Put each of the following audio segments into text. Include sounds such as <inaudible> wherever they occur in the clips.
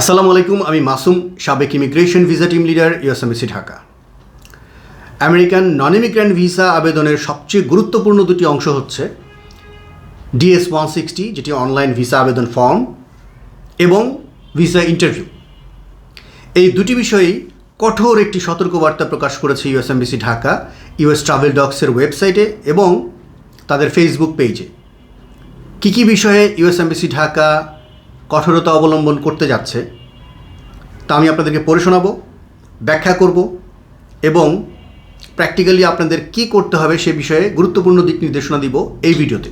আসসালামু আলাইকুম, আমি মাসুম, সাবেক immigration visa team leader US embassy Dhaka. American non immigrant visa আবেদনের সবচেয়ে গুরুত্বপূর্ণ দুটি অংশ হচ্ছে ডিএস ওয়ান সিক্সটি, যেটি অনলাইন ভিসা আবেদন ফর্ম, এবং ভিসা ইন্টারভিউ। এই দুটি বিষয়েই কঠোর একটি সতর্কবার্তা প্রকাশ করেছে US embassy Dhaka, US travel ডক্সের ওয়েবসাইটে এবং তাদের ফেসবুক পেজে। কী কী বিষয়ে ইউএসএমবিসি ঢাকা কঠোরতা অবলম্বন করতে যাচ্ছে। তা আমি আপনাদেরকে পড়ে শোনাবো, ব্যাখ্যা করব এবং প্র্যাকটিক্যালি আপনাদের কি করতে হবে সে বিষয়ে গুরুত্বপূর্ণ দিক নির্দেশনা দিব এই ভিডিওতে।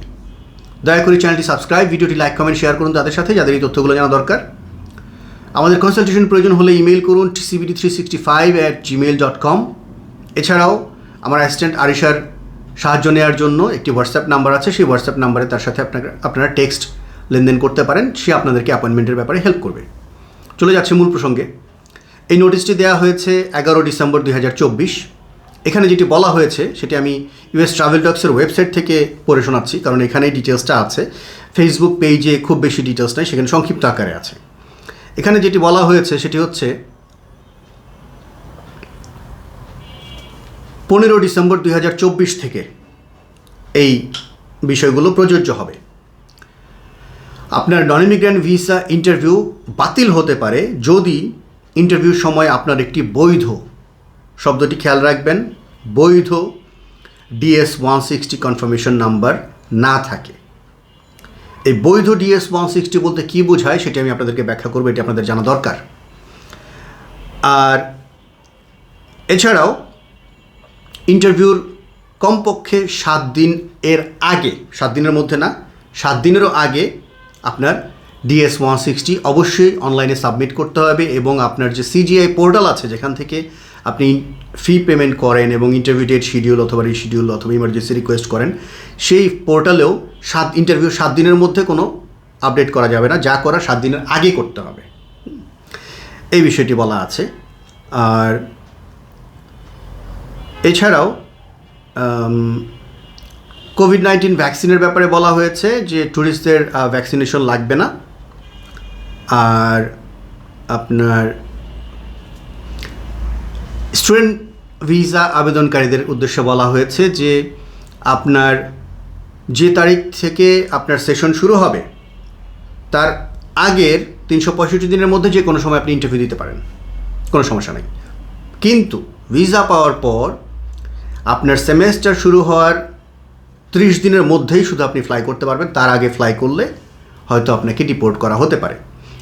দয়া করে চ্যানেলটি সাবস্ক্রাইব, ভিডিওটি লাইক, কমেন্ট, শেয়ার করুন তাদের সাথে, যাদের এই তথ্যগুলো জানা দরকার। আমাদের কনসালটেশন প্রয়োজন হলে ইমেল করুন TCBD three sixty five at Gmail dot com এছাড়াও আমার অ্যাসিস্ট্যান্ট আরিশার সাহায্য নেওয়ার জন্য একটি হোয়াটসঅ্যাপ নাম্বার আছে, সেই হোয়াটসঅ্যাপ নাম্বারে তার সাথে আপনাকে, আপনারা টেক্সট লেনদেন করতে পারেন, সে আপনাদেরকে অ্যাপয়েন্টমেন্টের ব্যাপারে হেল্প করবে। চলে যাচ্ছে মূল প্রসঙ্গে। এই নোটিশটি দেওয়া হয়েছে এগারো ডিসেম্বর দুই হাজার চব্বিশ। এখানে যেটি বলা হয়েছে, সেটি আমি ইউএস ট্রাভেল ডক্সের ওয়েবসাইট থেকে পড়ে শোনাচ্ছি, কারণ এখানেই ডিটেলসটা আছে। ফেসবুক পেজে খুব বেশি ডিটেলস নাই, সেখানে সংক্ষিপ্ত আকারে আছে। এখানে যেটি বলা হয়েছে, সেটি হচ্ছে, পনেরো ডিসেম্বর দুই হাজার চব্বিশ থেকে এই বিষয়গুলো প্রযোজ্য হবে। আপনার নন ইমিগ্র্যান্ট ভিসা ইন্টারভিউ বাতিল হতে পারে যদি ইন্টারভিউর সময় আপনার একটি বৈধ, শব্দটি খেয়াল রাখবেন, বৈধ DS one sixty confirmation number না থাকে। এই বৈধ ডিএস ওয়ান সিক্সটি বলতে কী বোঝায় সেটি আমি আপনাদেরকে ব্যাখ্যা করব, এটি আপনাদের জানা দরকার। আর এছাড়াও ইন্টারভিউর কমপক্ষে সাত দিন এর আগে, সাত দিনের মধ্যে না, সাত দিনেরও আগে আপনার ডিএস ওয়ান সিক্সটি অবশ্যই অনলাইনে সাবমিট করতে হবে এবং আপনার যে সিজিআই পোর্টাল আছে, যেখান থেকে আপনি ফি পেমেন্ট করেন এবং ইন্টারভিউ ডেট শিডিউল অথবা রিশিডিউল অথবা ইমার্জেন্সি রিকোয়েস্ট করেন, সেই পোর্টালেও সাত ইন্টারভিউ সাত দিনের মধ্যে কোনো আপডেট করা যাবে না, যা করা সাত দিনের আগে করতে হবে। এই বিষয়টি বলা আছে। আর এছাড়াও কোভিড নাইন্টিন ভ্যাকসিনের ব্যাপারে বলা হয়েছে যে ট্যুরিস্টদের ভ্যাকসিনেশন লাগবে না। আর আপনার স্টুডেন্ট ভিসা আবেদনকারীদের উদ্দেশ্যে বলা হয়েছে যে আপনার যে তারিখ থেকে আপনার সেশন শুরু হবে, তার আগের তিনশো পঁয়ষট্টি দিনের মধ্যে যে কোনো সময় আপনি ইন্টারভিউ দিতে পারেন। কোনো সমস্যা নেই। কিন্তু ভিসা পাওয়ার পর আপনার সেমেস্টার শুরু হওয়ার ত্রিশ দিনের মধ্যেই শুধু আপনি ফ্লাই করতে পারবেন, তার আগে ফ্লাই করলে হয়তো আপনাকে ডিপোর্ট করা হতে পারে।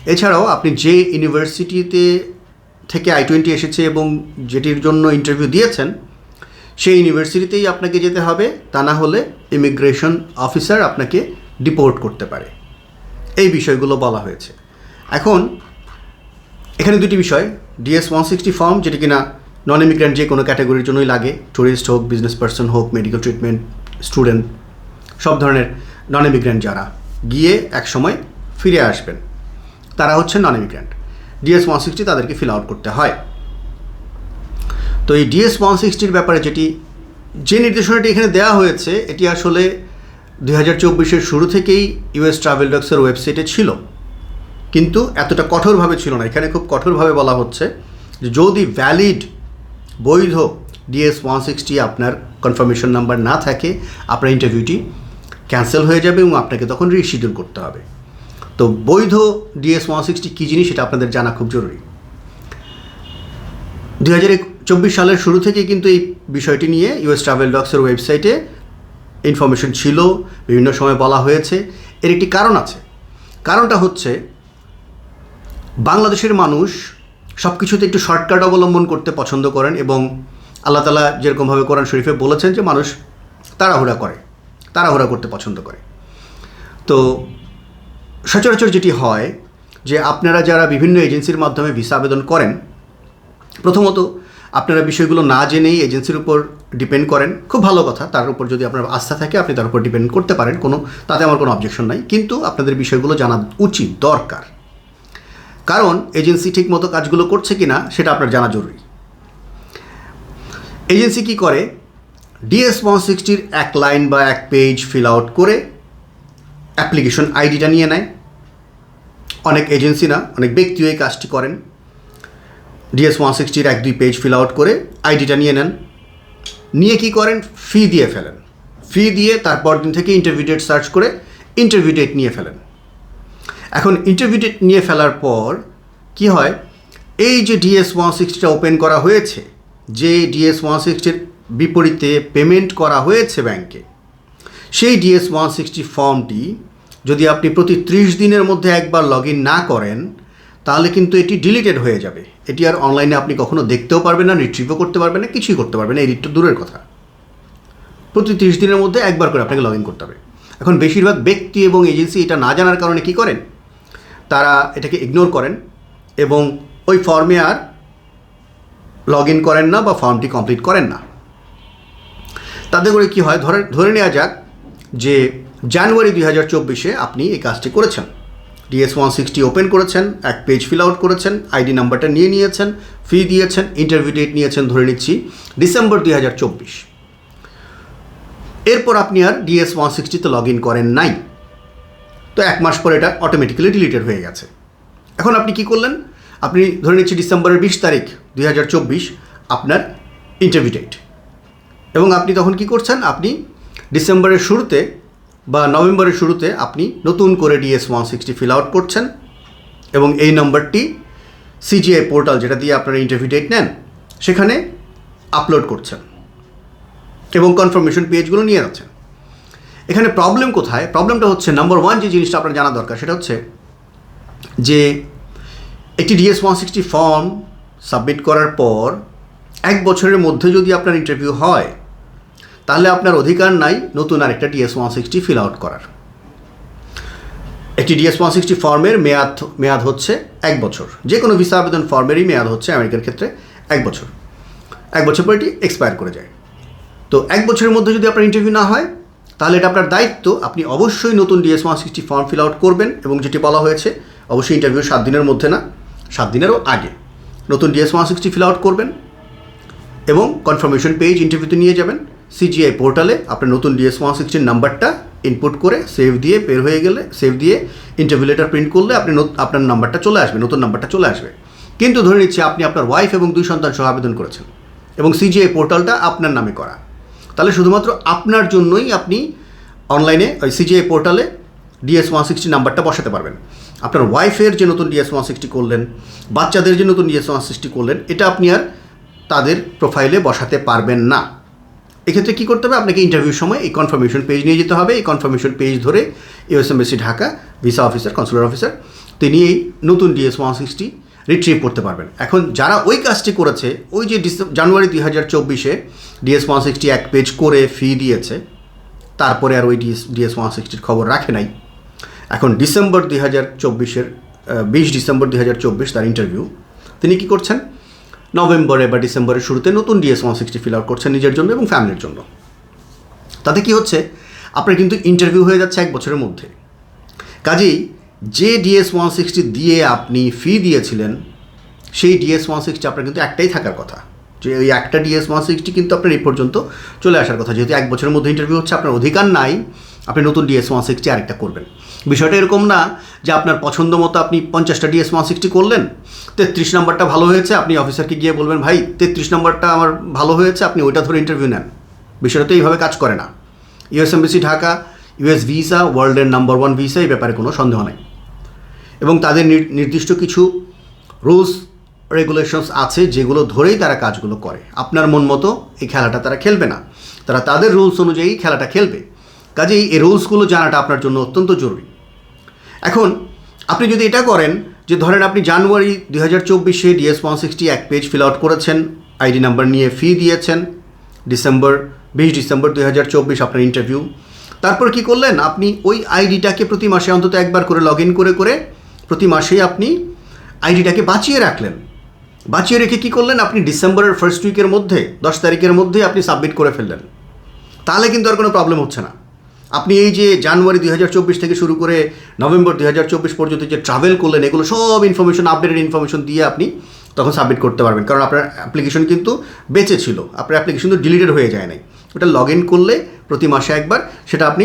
এছাড়াও আপনি যে ইউনিভার্সিটিতে থেকে আই টোয়েন্টি এসেছে এবং যেটির জন্য ইন্টারভিউ দিয়েছেন, সেই ইউনিভার্সিটিতেই আপনাকে যেতে হবে, তা না হলে ইমিগ্রেশন অফিসার আপনাকে ডিপোর্ট করতে পারে। এই বিষয়গুলো বলা হয়েছে। এখন, এখানে দুটি বিষয়। ডিএস ওয়ান সিক্সটি ফর্ম যেটি কিনা নন ইমিগ্রেন্ট যে কোনো ক্যাটাগরির জন্যই লাগে। ট্যুরিস্ট হোক বিজনেস পার্সন হোক মেডিকেল ট্রিটমেন্ট স্টুডেন্ট সব ধরনের নন ইমিগ্রেন্ট যারা গিয়ে এক সময় ফিরে আসবেন, তারা হচ্ছে non immigrant DS one sixty তাদেরকে ফিল আউট করতে হয়। তো এই ডিএস ওয়ান সিক্সটির ব্যাপারে যেটি, যে নির্দেশনাটি এখানে দেওয়া হয়েছে, এটি আসলে দুই হাজার চব্বিশের শুরু থেকেই ইউএস ট্রাভেল ডক্সের ওয়েবসাইটে ছিল। কিন্তু এতটা কঠোরভাবে ছিল না। এখানে খুব কঠোরভাবে বলা হচ্ছে যদি ভ্যালিড বৈধ ডিএস ওয়ান সিক্সটি আপনার কনফার্মেশন নাম্বার না থাকে, আপনার ইন্টারভিউটি ক্যান্সেল হয়ে যাবে এবং আপনাকে তখন রিশিডিউল করতে হবে। তো বৈধ ডিএস ওয়ান সিক্সটি কী জিনিস সেটা আপনাদের জানা খুব জরুরি। দু হাজার চব্বিশ সালের শুরু থেকে কিন্তু এই বিষয়টি নিয়ে ইউএস ট্রাভেল ডক্সের ওয়েবসাইটে ইনফরমেশন ছিল, বিভিন্ন সময় বলা হয়েছে। এর একটি কারণ আছে। কারণটা হচ্ছে, বাংলাদেশের মানুষ সব কিছুতে একটু শর্টকাট অবলম্বন করতে পছন্দ করেন এবং আল্লাহ তালা যেরকমভাবে কোরআন শরীফে বলেছেন যে মানুষ তাড়াহুড়া করে, তাড়াহুড়া করতে পছন্দ করে। তো সচরাচর যেটি হয় যে আপনারা যারা বিভিন্ন এজেন্সির মাধ্যমে ভিসা আবেদন করেন, প্রথমত আপনারা বিষয়গুলো না জেনেই এজেন্সির উপর ডিপেন্ড করেন। খুব ভালো কথা, তার উপর যদি আপনার আস্থা থাকে, আপনি তার উপর ডিপেন্ড করতে পারেন, কোনো তাতে আমার কোনো অবজেকশন নাই। কিন্তু আপনাদের বিষয়গুলো জানা উচিত, দরকার। কারণ এজেন্সি ঠিকমতো কাজগুলো করছে কি না সেটা আপনার জানা জরুরি। এজেন্সি কি করে? ডিএস ওয়ান সিক্সটির এক লাইন বা এক পেজ ফিল আউট করে অ্যাপ্লিকেশন আইডিটা নিয়ে নেয়। অনেক এজেন্সি না, অনেক ব্যক্তিও এই কাজটি করেন। ডিএস ওয়ান সিক্সটির এক দুই পেজ ফিল আউট করে আইডিটা নিয়ে নেন। নিয়ে কি করেন? ফি দিয়ে ফেলেন। ফি দিয়ে তারপর দিন থেকে ইন্টারভিউ ডেট সার্চ করে ইন্টারভিউ ডেট নিয়ে ফেলেন। এখন ইন্টারভিউ ডেট নিয়ে ফেলার পর কি হয়? এই যে ডিএস ওয়ান সিক্সটিটা ওপেন করা হয়েছে যে ডিএস ওয়ান সিক্সটির বিপরীতে পেমেন্ট করা হয়েছে ব্যাংকে। সেই ডিএস ওয়ান সিক্সটি ফর্মটি যদি আপনি প্রতি ত্রিশ দিনের মধ্যে একবার লগ না করেন, তাহলে কিন্তু এটি ডিলিটেড হয়ে যাবে। এটি আর অনলাইনে আপনি কখনো দেখতেও পারবেন না, রিট্রিভও করতে পারবেন না, কিছুই করতে পারবেন না। এই রিটটা দূরের কথা। প্রতি ত্রিশ দিনের মধ্যে একবার করে আপনাকে লগ করতে হবে। এখন বেশিরভাগ ব্যক্তি এবং এজেন্সি এটা না জানার কারণে কি করেন? তারা এটাকে ইগনোর করেন এবং ওই ফর্মে আর লগ ইন করেন না বা ফর্মটি কমপ্লিট করেন না। তাতে করে কি হয়? ধরে ধরে নেওয়া যাক যে জানুয়ারি দুই হাজার চব্বিশে আপনি এই কাজটি করেছেন। ডিএস ওয়ান সিক্সটি ওপেন করেছেন, এক পেজ ফিল আউট করেছেন আইডি নাম্বারটা নিয়ে নিয়েছেন ফি দিয়েছেন ইন্টারভিউ ডেট নিয়েছেন, ধরে নিচ্ছি ডিসেম্বর দুই হাজার চব্বিশ। এরপর আপনি আর ডিএস ওয়ান সিক্সটিতে লগ ইন করেন নাই। তো এক মাস পর এটা অটোমেটিক্যালি ডিলিটেড হয়ে গেছে। এখন আপনি কি করলেন? আপনি ধরে নিচ্ছি ডিসেম্বরের বিশ তারিখ, দুই হাজার চব্বিশ, আপনার ইন্টারভিউ ডেট এবং আপনি তখন কি করছেন? আপনি ডিসেম্বরের শুরুতে বা নভেম্বরের শুরুতে আপনি নতুন করে DS one sixty fill out করছেন এবং এই নম্বরটি সিজিআই পোর্টাল যেটা দিয়ে আপনারা ইন্টারভিউ ডেট নেন, সেখানে আপলোড করছেন এবং কনফার্মেশন পেজগুলো নিয়ে যাচ্ছেন। এখানে প্রবলেম কোথায়? প্রবলেমটা হচ্ছে নাম্বার ওয়ান যে জিনিসটা আপনার জানা দরকার, সেটা হচ্ছে যে একটি DS one sixty form submit করার পর এক বছরের মধ্যে যদি আপনার ইন্টারভিউ হয়, তাহলে আপনার অধিকার নাই নতুন আরেকটা DS one sixty fill out করার। একটি ডিএস ওয়ান সিক্সটি ফর্মের মেয়াদ মেয়াদ হচ্ছে এক বছর। যে কোনো ভিসা আবেদন ফর্মেরই মেয়াদ হচ্ছে আমেরিকার ক্ষেত্রে এক বছর। এক বছর পর এটি এক্সপায়ার করে যায়। তো এক বছরের মধ্যে যদি আপনার ইন্টারভিউ না হয়, তাহলে এটা আপনার দায়িত্ব। আপনি অবশ্যই নতুন DS one sixty form fill out করবেন এবং যেটি বলা হয়েছে, অবশ্যই ইন্টারভিউ সাত দিনের মধ্যে না। সাত দিনেরও আগে। নতুন DS one sixty fill out করবেন এবং কনফার্মেশন পেজ ইন্টারভিউতে নিয়ে যাবেন। সিজিআই পোর্টালে আপনার নতুন ডিএস ওয়ান সিক্সটির নাম্বারটা ইনপুট করে সেভ দিয়ে বের হয়ে গেলে সেভ দিয়ে ইন্টারভিউ লেটার প্রিন্ট করলে আপনি আপনার নাম্বারটা চলে আসবে, নতুন নাম্বারটা চলে আসবে। কিন্তু ধরে নিচ্ছি আপনি আপনার ওয়াইফ এবং দুই সন্তান সহ আবেদন করেছেন এবং সিজিআই পোর্টালটা আপনার নামে করা। তাহলে শুধুমাত্র আপনার জন্যই আপনি অনলাইনে ওই সিজিআই পোর্টালে ডিএস ওয়ান সিক্সটি নাম্বারটা বসাতে পারবেন। আপনার ওয়াইফের যে নতুন ডিএস ওয়ান সিক্সটি করলেন, বাচ্চাদের যে নতুন ডিএস ওয়ান সিক্সটি করলেন, এটা আপনি আর তাদের প্রোফাইলে বসাতে পারবেন না। এক্ষেত্রে কী করতে হবে? আপনাকে ইন্টারভিউর সময় এই কনফার্মেশন পেজ নিয়ে যেতে হবে। এই কনফার্মেশন পেজ ধরে US embassy Dhaka visa officer consular officer তিনি এই নতুন ডিএস ওয়ান সিক্সটি রিট্রিভ করতে পারবেন। এখন যারা ওই কাজটি করেছে, ওই যে জানুয়ারি দুই হাজার চব্বিশে ডিএস ওয়ান সিক্সটি এক পেজ করে ফি দিয়েছে, তারপরে আর ওই ডিএস ডিএস ওয়ান সিক্সটির খবর রাখে নাই। এখন ডিসেম্বর দুই হাজার চব্বিশের বিশ ডিসেম্বর দুই হাজার চব্বিশ তার ইন্টারভিউ তিনি কি করছেন? নভেম্বরে বা ডিসেম্বরের শুরুতে নতুন DS one sixty fill out করছেন নিজের জন্য এবং ফ্যামিলির জন্য। তাতে কি হচ্ছে? আপনার কিন্তু ইন্টারভিউ হয়ে যাচ্ছে এক বছরের মধ্যে। কাজেই যে ডিএস ওয়ান সিক্সটি দিয়ে আপনি ফি দিয়েছিলেন, সেই ডিএস ওয়ান সিক্সটি আপনার কিন্তু একটাই থাকার কথা। যে ওই একটা ডিএস ওয়ান সিক্সটি কিন্তু আপনার এই পর্যন্ত চলে আসার কথা। যেহেতু এক বছরের মধ্যে ইন্টারভিউ হচ্ছে, আপনার অধিকার নাই। আপনি নতুন ডিএস ওয়ান সিক্সটি আরেকটা করবেন। বিষয়টা এরকম না যে আপনার পছন্দ মতো আপনি পঞ্চাশটা ডিএস ওয়ান সিক্সটি করলেন, তেত্রিশ নাম্বারটা ভালো হয়েছে, আপনি অফিসারকে গিয়ে বলবেন, ভাই, তেত্রিশ নাম্বারটা আমার ভালো হয়েছে, আপনি ওইটা ধরে ইন্টারভিউ নেন। বিষয়টা তো এইভাবে কাজ করে না। US embassy Dhaka US visa ওয়ার্ল্ডের নাম্বার ওয়ান ভিসা এই ব্যাপারে কোনো সন্দেহ নেই। এবং তাদের নির- নির্দিষ্ট কিছু রুলস রেগুলেশনস আছে যেগুলো ধরেই তারা কাজগুলো করে। আপনার মন মতো এই খেলাটা তারা খেলবে না। তারা তাদের রুলস অনুযায়ী খেলাটা খেলবে। কাজেই এই রুলসগুলো জানাটা আপনার জন্য অত্যন্ত জরুরি। এখন, আপনি যদি এটা করেন যে ধরেন আপনি জানুয়ারি দুই হাজার চব্বিশে ডিএস ওয়ান সিক্সটি এক পেজ ফিল আউট করেছেন, আইডি নাম্বার নিয়ে ফি দিয়েছেন, ডিসেম্বর, বিশ ডিসেম্বর দুই হাজার চব্বিশ আপনার ইন্টারভিউ তারপর কি করলেন? আপনি ওই আইডিটাকে প্রতি মাসে অন্তত একবার করে লগ ইন করে করে প্রতি মাসেই আপনি আইডিটাকে বাঁচিয়ে রাখলেন। বাঁচিয়ে রেখে কি করলেন? আপনি ডিসেম্বরের ফার্স্ট উইকের মধ্যে, দশ তারিখের মধ্যে আপনি সাবমিট করে ফেললেন। তাহলে কিন্তু আর কোনো প্রবলেম হচ্ছে না। আপনি এই যে জানুয়ারি দুই হাজার চব্বিশ থেকে শুরু করে নভেম্বর দুই হাজার চব্বিশ পর্যন্ত যে ট্রাভেল করলেন, এগুলো সব ইনফরমেশন আপডেটেড ইনফরমেশন দিয়ে আপনি তখন সাবমিট করতে পারবেন। কারণ আপনার অ্যাপ্লিকেশন কিন্তু বেঁচে ছিল, আপনার অ্যাপ্লিকেশন তো ডিলিটেড হয়ে যায় নাই। ওটা লগ ইন করলে প্রতি মাসে একবার সেটা আপনি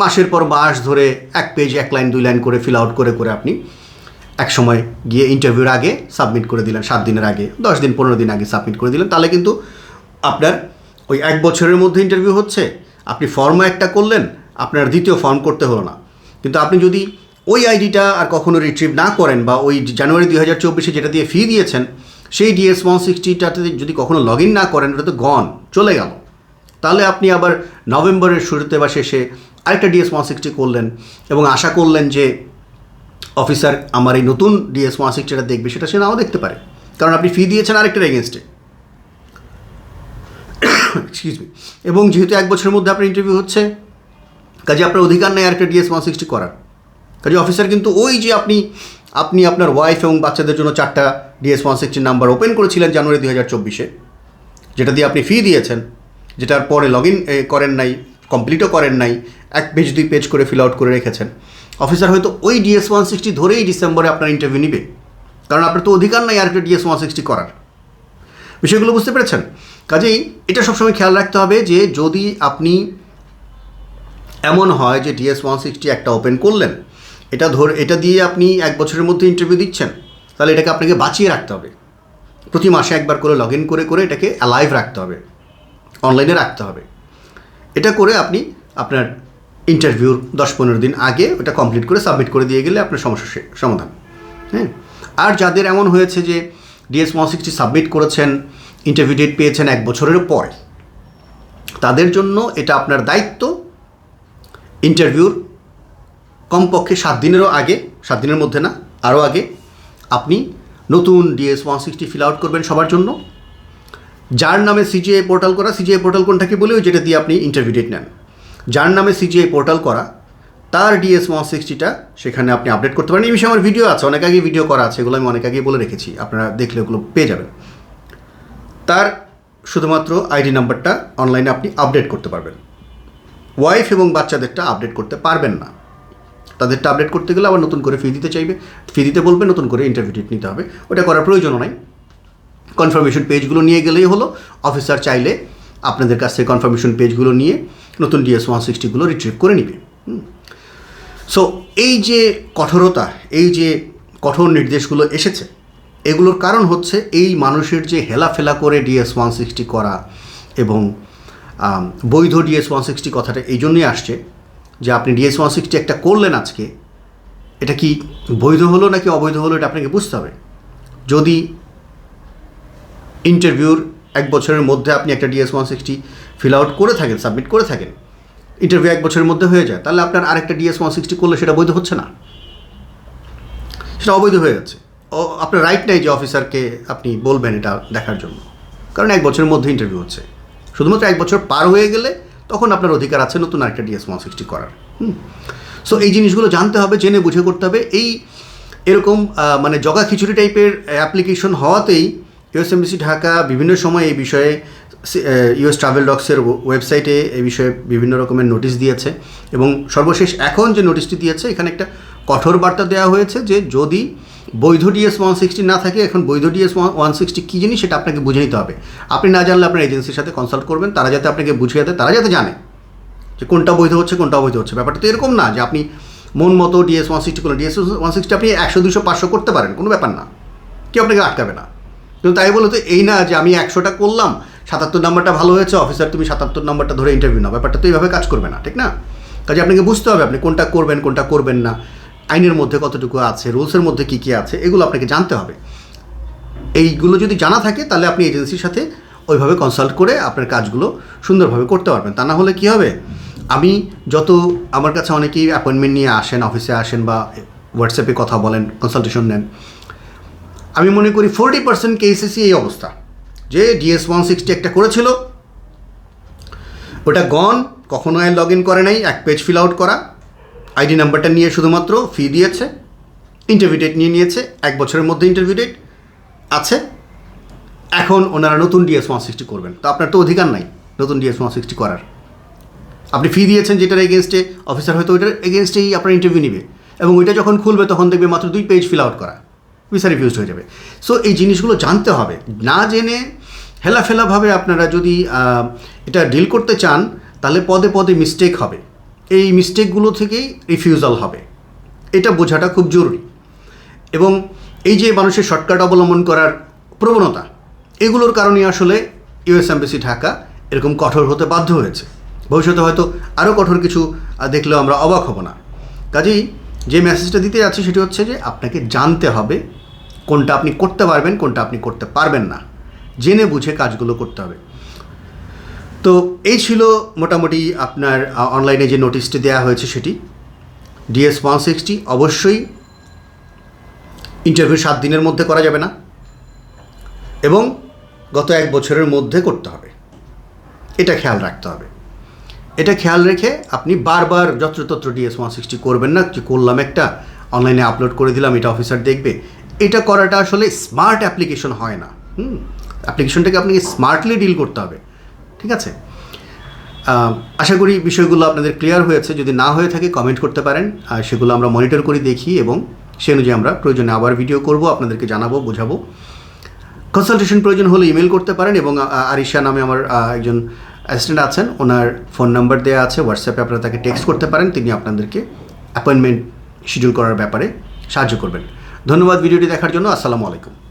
মাসের পর মাস ধরে এক পেজ এক লাইন দুই লাইন করে ফিল আউট করে করে আপনি এক সময় গিয়ে ইন্টারভিউর আগে সাবমিট করে দিলেন, সাত দিনের আগে, দশ দিন, পনেরো দিন আগে সাবমিট করে দিলেন। তাহলে কিন্তু আপনার ওই এক বছরের মধ্যে ইন্টারভিউ হচ্ছে, আপনি ফর্মও একটা করলেন আপনার দ্বিতীয় ফর্ম করতে হলো না। কিন্তু আপনি যদি ওই আইডিটা আর কখনো রিট্রিভ না করেন বা ওই জানুয়ারি দুই হাজার চব্বিশে যেটা দিয়ে ফি দিয়েছেন, সেই ডিএস ওয়ান সিক্সটিটাতে যদি কখনো লগ ইন না করেন, ওটা তো গন চলে গেল। তাহলে আপনি আবার নভেম্বরের শুরুতে বা শেষে আরেকটা ডিএস ওয়ান সিক্সটি করলেন এবং আশা করলেন যে অফিসার আমার এই নতুন ডিএস ওয়ান সিক্সটিটা দেখবে, সেটা সে নাও দেখতে পারে। কারণ আপনি ফি দিয়েছেন আরেকটার এগেনস্টে <coughs> এবং যেহেতু এক বছরের মধ্যে আপনার ইন্টারভিউ হচ্ছে কাজে আপনার অধিকার নেই আরেকটা ডিএস ওয়ান সিক্সটি করার। কাজে অফিসার কিন্তু ওই যে আপনি আপনি আপনার ওয়াইফ এবং বাচ্চাদের জন্য চারটা ডিএস ওয়ান সিক্সটির নাম্বার ওপেন করেছিলেন জানুয়ারি দুই হাজার চব্বিশে, যেটা দিয়ে আপনি ফি দিয়েছেন, যেটার পরে লগ ইন করেন নাই কমপ্লিটও করেন নাই, এক পেজ দুই পেজ করে ফিল আউট করে রেখেছেন। অফিসার হয়তো ওই ডিএস ওয়ান সিক্সটি ধরেই ডিসেম্বরে আপনার ইন্টারভিউ নিবে। কারণ আপনার তো অধিকার নাই আর একটা ডিএস ওয়ান সিক্সটি করার। বিষয়গুলো বুঝতে পেরেছেন? কাজেই এটা সবসময় খেয়াল রাখতে হবে যে যদি আপনি এমন হয় যে ডিএস ওয়ান সিক্সটি একটা ওপেন করলেন। এটা ধর, এটা দিয়ে আপনি এক বছরের মধ্যে ইন্টারভিউ দিচ্ছেন। তাহলে এটাকে আপনাকে বাঁচিয়ে রাখতে হবে। প্রতি মাসে একবার করে লগ ইন করে করে এটাকে অ্যালাইভ রাখতে হবে। অনলাইনে রাখতে হবে। এটা করে আপনি আপনার ইন্টারভিউর দশ পনেরো দিন আগে ওটা কমপ্লিট করে সাবমিট করে দিয়ে গেলে আপনার সমস্যা সমাধান। হ্যাঁ? আর যাদের এমন হয়েছে যে ডিএস ওয়ান সিক্সটি সাবমিট করেছেন ইন্টারভিউ ডেট পেয়েছেন এক বছরের পরে, তাদের জন্য এটা আপনার দায়িত্ব। ইন্টারভিউর কমপক্ষে সাত দিনেরও আগে, সাত দিনের মধ্যে না, আরও আগে আপনি নতুন DS one sixty fill out করবেন সবার জন্য। যার নামে সিজিআই পোর্টাল করা সিজিআই পোর্টাল কোনটাকে বলে ওই যেটা দিয়ে আপনি ইন্টারভিউ ডেট নেন। যার নামে সিজিআই পোর্টাল করা, তার ডিএস ওয়ান সিক্সটিটা সেখানে আপনি আপডেট করতে পারেন। এই বিষয়ে আমার ভিডিও আছে, অনেক আগে ভিডিও করা আছে, এগুলো আমি অনেক আগেই বলে রেখেছি, আপনারা দেখলে ওগুলো পেয়ে যাবেন। তার শুধুমাত্র আইডি নাম্বারটা অনলাইনে আপনি আপডেট করতে পারবেন। ওয়াইফ এবং বাচ্চাদেরটা আপডেট করতে পারবেন না। তাদেরটা আপডেট করতে গেলে আবার নতুন করে ফি দিতে চাইবে। ফি দিতে বলবে, নতুন করে ইন্টারভিউ নিতে হবে। ওটা করার প্রয়োজনও নাই। কনফার্মেশন পেজগুলো নিয়ে গেলেই হলো। অফিসার চাইলে আপনাদের কাছ থেকে কনফার্মেশন পেজগুলো নিয়ে নতুন ডিএস ওয়ান সিক্সটিগুলো রিট্রিভ করে নিবে। সো এই যে কঠোরতা, এই যে কঠোর নির্দেশগুলো এসেছে, এগুলোর কারণ হচ্ছে এই মানুষের যে হেলাফেলা করে ডিএস ওয়ান সিক্সটি করা এবং বৈধ ডিএস ওয়ান সিক্সটি কথাটা এই জন্যই আসছে যে আপনি ডিএস ওয়ান সিক্সটি একটা করলেন আজকে, এটা কি বৈধ হলো নাকি অবৈধ হলো এটা আপনাকে বুঝতে হবে। যদি ইন্টারভিউর এক বছরের মধ্যে আপনি একটা DS one sixty fill out করে থাকেন সাবমিট করে থাকেন ইন্টারভিউ এক বছরের মধ্যে হয়ে যায়, তাহলে আপনার আরেকটা ডিএস ওয়ান সিক্সটি করলে সেটা বৈধ হচ্ছে না। সেটা অবৈধ হয়ে যাচ্ছে। আপনার রাইট নেই যে অফিসারকে আপনি বলবেন এটা দেখার জন্য, কারণ এক বছরের মধ্যে ইন্টারভিউ হচ্ছে। শুধুমাত্র এক বছর পার হয়ে গেলে তখন আপনার অধিকার আছে নতুন আরেকটা ডিএস ওয়ান সিক্সটি করার। হুম। সো এই জিনিসগুলো জানতে হবে, জেনে বুঝে করতে হবে। এই এরকম মানে জগা খিচুড়ি টাইপের অ্যাপ্লিকেশন হওয়াতেই ইউএসএমবিসি ঢাকা বিভিন্ন সময় এই বিষয়ে ইউএস ট্রাভেল ডক্সের ওয়েবসাইটে এই বিষয়ে বিভিন্ন রকমের নোটিশ দিয়েছে। এবং সর্বশেষ এখন যে নোটিশটি দিয়েছে, এখানে একটা কঠোর বার্তা দেওয়া হয়েছে যে যদি বৈধ ডিএস ওয়ান সিক্সটি না থাকে, এখন বৈধ ডিএস ওয়ান সিক্সটি কী জিনিস সেটা আপনাকে বুঝে নিতে হবে। আপনি না জানলে আপনার এজেন্সির সাথে কনসাল্ট করবেন, তারা যাতে আপনাকে বুঝিয়ে দেয়, তারা যাতে জানে যে কোনটা বৈধ হচ্ছে, কোনটা অবৈধ হচ্ছে। ব্যাপারটা তো এরকম না যে আপনি মন মতো ডিএস ওয়ান সিক্সটি করলেন ডিএস ওয়ান সিক্সটি আপনি একশো, দুশো, পাঁচশো করতে পারেন, কোনো ব্যাপার না। কেউ আপনাকে আটকাবে না। কিন্তু তাই বলে তো এই না যে আমি একশোটা করলাম, সাতাত্তর নাম্বারটা ভালো হয়েছে, অফিসার তুমি সাতাত্তর নাম্বারটা ধরে ইন্টারভিউ নাও। ব্যাপারটা তো এইভাবে কাজ করবে না, ঠিক না? কাজে আপনাকে বুঝতে হবে আপনি কোনটা করবেন কোনটা করবেন না। আইনের মধ্যে কতটুকু আছে, রুলসের মধ্যে কী কী আছে, এগুলো আপনাকে জানতে হবে। এইগুলো যদি জানা থাকে, তাহলে আপনি এজেন্সির সাথে ওইভাবে কনসাল্ট করে আপনার কাজগুলো সুন্দরভাবে করতে পারবেন। তা না হলে কী হবে? আমি যত, আমার কাছে অনেকেই অ্যাপয়েন্টমেন্ট নিয়ে আসেন অফিসে আসেন বা হোয়াটসঅ্যাপে কথা বলেন কনসালটেশন নেন। আমি মনে করি ফোরটি পার্সেন্ট কেসেসই এই অবস্থা। যে ডিএস ওয়ান সিক্সটি একটা করেছিল, ওটা গন কখনো আর লগ ইন করে নাই, এক পেজ ফিল আউট করা। আইডি নাম্বারটা নিয়ে শুধুমাত্র ফি দিয়েছে ইন্টারভিউ ডেট নিয়ে নিয়েছে, এক বছরের মধ্যে ইন্টারভিউ ডেট আছে। এখন ওনারা নতুন ডিএস ওয়ান সিক্সটি করবেন। তো আপনার তো অধিকার নাই নতুন ডিএস ওয়ান সিক্সটি করার। আপনি ফি দিয়েছেন যেটার এগেনস্টে অফিসার হয়তো ওইটার এগেনস্টেই আপনার ইন্টারভিউ নেবে। এবং ওইটা যখন খুলবে, তখন দেখবে মাত্র দুই পেজ ফিল আউট করা। ভিসা রিফিউজ হয়ে যাবে। সো এই জিনিসগুলো জানতে হবে। না জেনে হেলাফেলাভাবে আপনারা যদি এটা ডিল করতে চান, তাহলে পদে পদে মিস্টেক হবে। এই মিস্টেকগুলো থেকেই রিফিউজাল হবে। এটা বোঝাটা খুব জরুরি। এবং এই যে মানুষের শর্টকাট অবলম্বন করার প্রবণতা, এগুলোর কারণে আসলে ইউএস এম্বাসি ঢাকা এরকম কঠোর হতে বাধ্য হয়েছে। ভবিষ্যতে হয়তো আরও কঠোর কিছু দেখলেও আমরা অবাক হব না। কাজেই যে মেসেজটা দিতে যাচ্ছি সেটি হচ্ছে যে আপনাকে জানতে হবে কোনটা আপনি করতে পারবেন, কোনটা আপনি করতে পারবেন না। জেনে বুঝে কাজগুলো করতে হবে। তো এই ছিল মোটামুটি আপনার অনলাইনে যে নোটিশটি দেওয়া হয়েছে সেটি। ডিএস ওয়ান সিক্সটি অবশ্যই ইন্টারভিউ সাত দিনের মধ্যে করা যাবে না এবং গত এক বছরের মধ্যে করতে হবে। এটা খেয়াল রাখতে হবে। এটা খেয়াল রেখে আপনি বারবার যত্রতত্র ডিএস ওয়ান সিক্সটি করবেন না। যে করলাম একটা অনলাইনে আপলোড করে দিলাম, এটা অফিসার দেখবে। এটা করাটা আসলে স্মার্ট অ্যাপ্লিকেশন হয় না। হুম অ্যাপ্লিকেশনটাকে আপনাকে স্মার্টলি ডিল করতে হবে। ঠিক আছে? আশা করি বিষয়গুলো আপনাদের ক্লিয়ার হয়েছে। যদি না হয়ে থাকে কমেন্ট করতে পারেন। আর সেগুলো আমরা মনিটর করে দেখি এবং সে অনুযায়ী আমরা প্রয়োজনে আবার ভিডিও করব, আপনাদেরকে জানাব, বোঝাবো। কনসালটেশন প্রয়োজন হলে ইমেল করতে পারেন এবং আরিশা নামে আমার একজন অ্যাসিস্ট্যান্ট আছেন। ওনার ফোন নাম্বার দেওয়া আছে হোয়াটসঅ্যাপে আপনারা তাকে টেক্সট করতে পারেন। তিনি আপনাদেরকে অ্যাপয়েন্টমেন্ট শিডিউল করার ব্যাপারে সাহায্য করবেন। ধন্যবাদ ভিডিওটি দেখার জন্য। আসসালামু আলাইকুম।